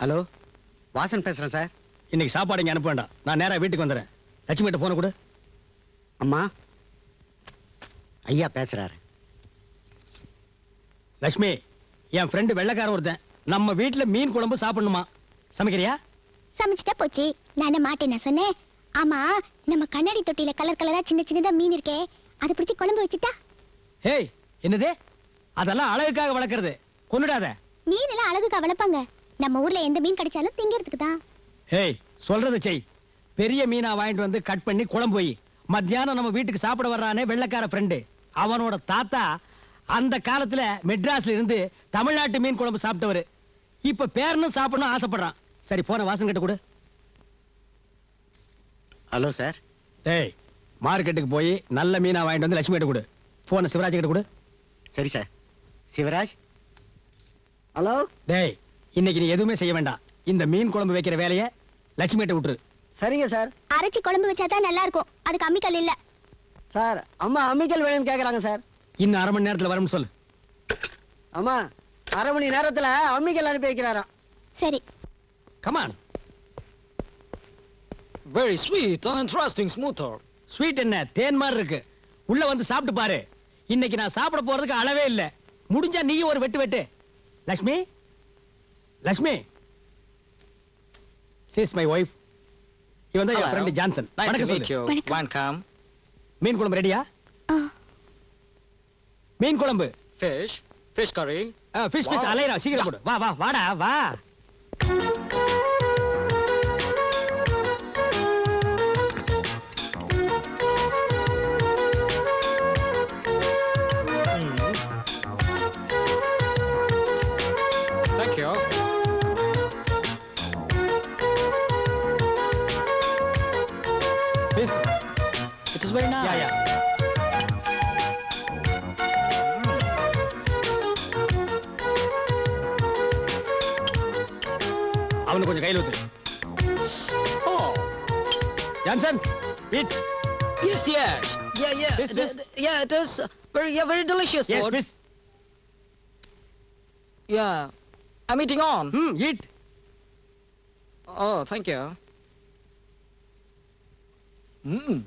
Hello Vasan பேசுறேன் sir. இன்னைக்கு சாப்பாடு இங்க அனுப்ப வேண்டாம். நான் நேரா வீட்டுக்கு வந்துடுறேன் லட்சுமி கிட்ட போன கொடு. அம்மா ஐயா பேசுறாரு. லட்சுமி என் ஃப்ரெண்டு வெள்ளைக்காரன் ஒருத்தன். நம்ம வீட்டுல மீன் குழம்பு சாப்பிடணுமா? சமைக்கிறியா? சமைச்சிட்டா போச்சு. நானே மாட்டேன் நான் சொன்னேன். ஆமா நம்ம கண்ணாடி தொட்டியில கலர் கலரா சின்ன சின்னதா மீன் இருக்கே. அதை பிடிச்சி குழம்பு வச்சுட்டா? ஏய் என்னது? அதெல்லாம் அழகுக்காக வளர்க்கறது. கொன்னுடாத. மீன் எல்லாம் அழகுக்கு வளர்ப்பாங்க. நம்ம ஊர்ல எந்த மீன் கிடைச்சாலும் திங்கிறதுக்கு தான். ஏய் சொல்றத செய். பெரிய மீனா வாங்கிட்டு வந்து கட் பண்ணி குழம்பு வை. மத்தியானம் நம்ம வீட்டுக்கு சாப்பிட வர்றானே வெள்ளைக்கார ஃப்ரெண்டு அவனோட தாத்தா அந்த காலத்துல மெட்ராஸ்ல இருந்து தமிழ்நாட்டு மீன் குழம்பு சாப்பிட்டவரு. இப்ப பேரனும் சாப்பிடணும் ஆசைப்படுறான். சரி போன வாசன் கிட்ட கொடு. Hello sir. டேய் மார்க்கெட்டுக்கு போய் நல்ல மீனா வாங்கிட்டு வந்து லட்சுமி கிட்ட கொடு. போன சிவராஜ் கிட்ட கொடு. சரி சார். சிவராஜ்? ஹலோ? டேய் இன்னைக்கு நீ எதுவுமே செய்ய வேண்டாம். இந்த மீன் குழம்பு வைக்கிற வேலையை லட்சுமி கிட்ட விட்டுரு. சரிங்க சார். அரைச்சி குழம்பு வச்சாதான் நல்லா இருக்கும். அதுக்கு அம்மிக்கல் இல்ல. சார் அம்மா அம்மிக்கல் வேணும்னு கேக்குறாங்க சார். இன்னும் அரை மணி நேரத்துல வரும்னு சொல்லு. அம்மா அரை மணி நேரத்துல அம்மிக்கல் அனுப்பி வைக்கிறாராம். சரி. Come on Very sweet and interesting smoother. Sweet என்ன? தேன் மாதிரி இருக்கு. உள்ள வந்து சாப்பிட்டு பாரு. இன்னைக்கு நான் சாப்பிட போறதுக்கு அளவே இல்ல. முடிஞ்சா நீயும் ஒரு வெட்டு வெட்டு. Lakshmi Lakshmi sis my wife இவன் தான் என். ஃப்ரெண்ட் ஜான்சன் வணக்கம். மீன் குழம்பு ரெடியா மீன் குழம்பு Fish. Fish curry. Fish fish. அலையரா சீக்கிரம். போடு வா வா வாடா வா Fish It is very nice. Yeah yeah அவனுக்கு கொஞ்சம் கையில் ஊத்து Oh. ஜான்சன் வீட் Yes, yes. Yeah, yeah. This The- is- the- yeah, it is uh, very, yeah, very delicious yes food. Fish Yeah. I'm eating on. Hmm eat Oh, thank you. 嗯。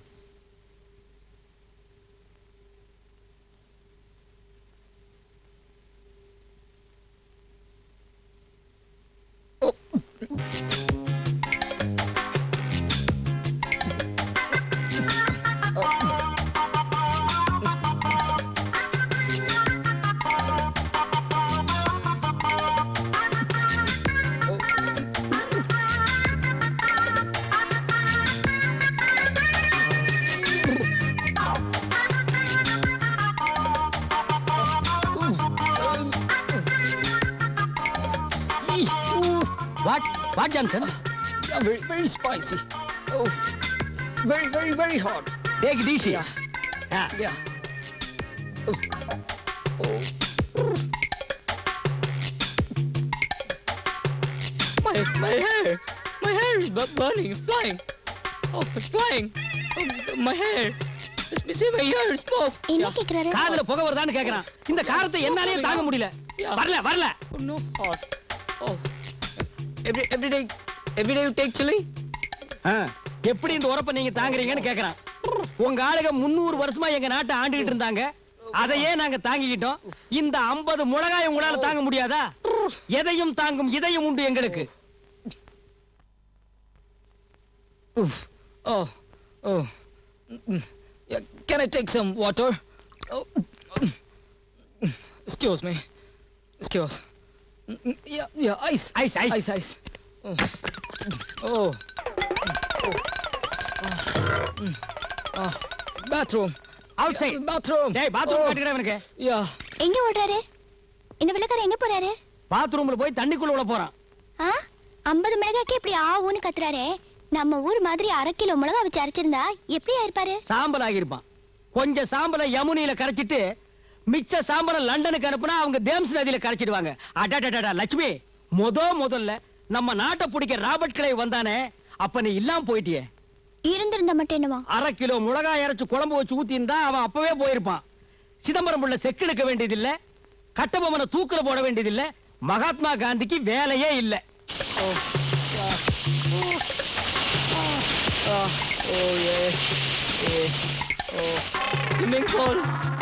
what what Johnson Yeah, very, very spicy. Oh, very, very, very hot. Take it easy Yeah, yeah. Oh. Oh. My, my hair, my hair is bu- burning, it's flying. Oh, it's flying. Oh, my hair. என்ன Yeah. கேக்குறாரு காதுல புகை வருதான்னு கேக்குறான் இந்த காரத்தை என்னாலே தாங்க முடியல Yeah. வரல வரல Every day, every day you take chili? ஆ, எப்படி இந்த உரப்ப நீங்க தாங்குறீங்கன்னு கேக்குறான். உங்க ஆளுங்க முன்னூறு வருஷமா எங்க நாட்டை ஆண்டுகிட்டு இருந்தாங்க. அதையே நாங்க தாங்கிக்கிட்டோம். இந்த 50 முழகாய் உங்களால தாங்க முடியாதா? எதையும் தாங்கும் இதயம் உண்டு எங்களுக்கு. Oh. Mm, Yeah, can I take some water? Yeah, yeah, ice. Ice ice Ice, ice. Oh. Oh. Oh. Ah, bathroom. Yeah, bathroom. டேய் பாத்ரூம் Oh, காட்டுகிறேன் Yeah. எங்க ஓடுறாரு இந்த வெள்ளக்காரர் எங்க போறாரு பாத்ரூம்ல போய் தண்ணிக்குள்ள உள்ள போறான் ஆ ஐம்பது மிளகாய்க்கு இப்படி ஆவுன்னு கத்துறாரு நம்ம ஊர் மாதிரி அரை கிலோ மிளகா வச்சு அரைச்சிருந்தா எப்படி ஆயிருப்பாரு சாம்பல் ஆகியிருப்பான் கொஞ்சம் சாம்பலை யமுனியில கரைச்சிட்டு மிச்ச சாம்பலை லண்டனுக்கு அனுப்புனா அவங்க தேம்ஸ் நதியில கரைச்சிடுவாங்க. அடடடடா லட்சுமி முத முதல்ல நம்ம நாட்டை பிடிக்க ராபர்ட் கிளை வந்தானே அப்ப நீ இல்லாம போயிட்டியே. இருந்திருந்தா மட்டும் என்னவா? அரை கிலோ மிளகாய் அரைச்சு குழம்பு வச்சு ஊத்தி இருந்தா அவன் அப்பவே போயிருப்பான். சிதம்பரம் உள்ள செக்கெடுக்க வேண்டியதில்ல கட்டபொம்மனை தூக்குல போட வேண்டியதில்ல மகாத்மா காந்திக்கு வேலையே இல்ல. Oh, ah, oh, ah,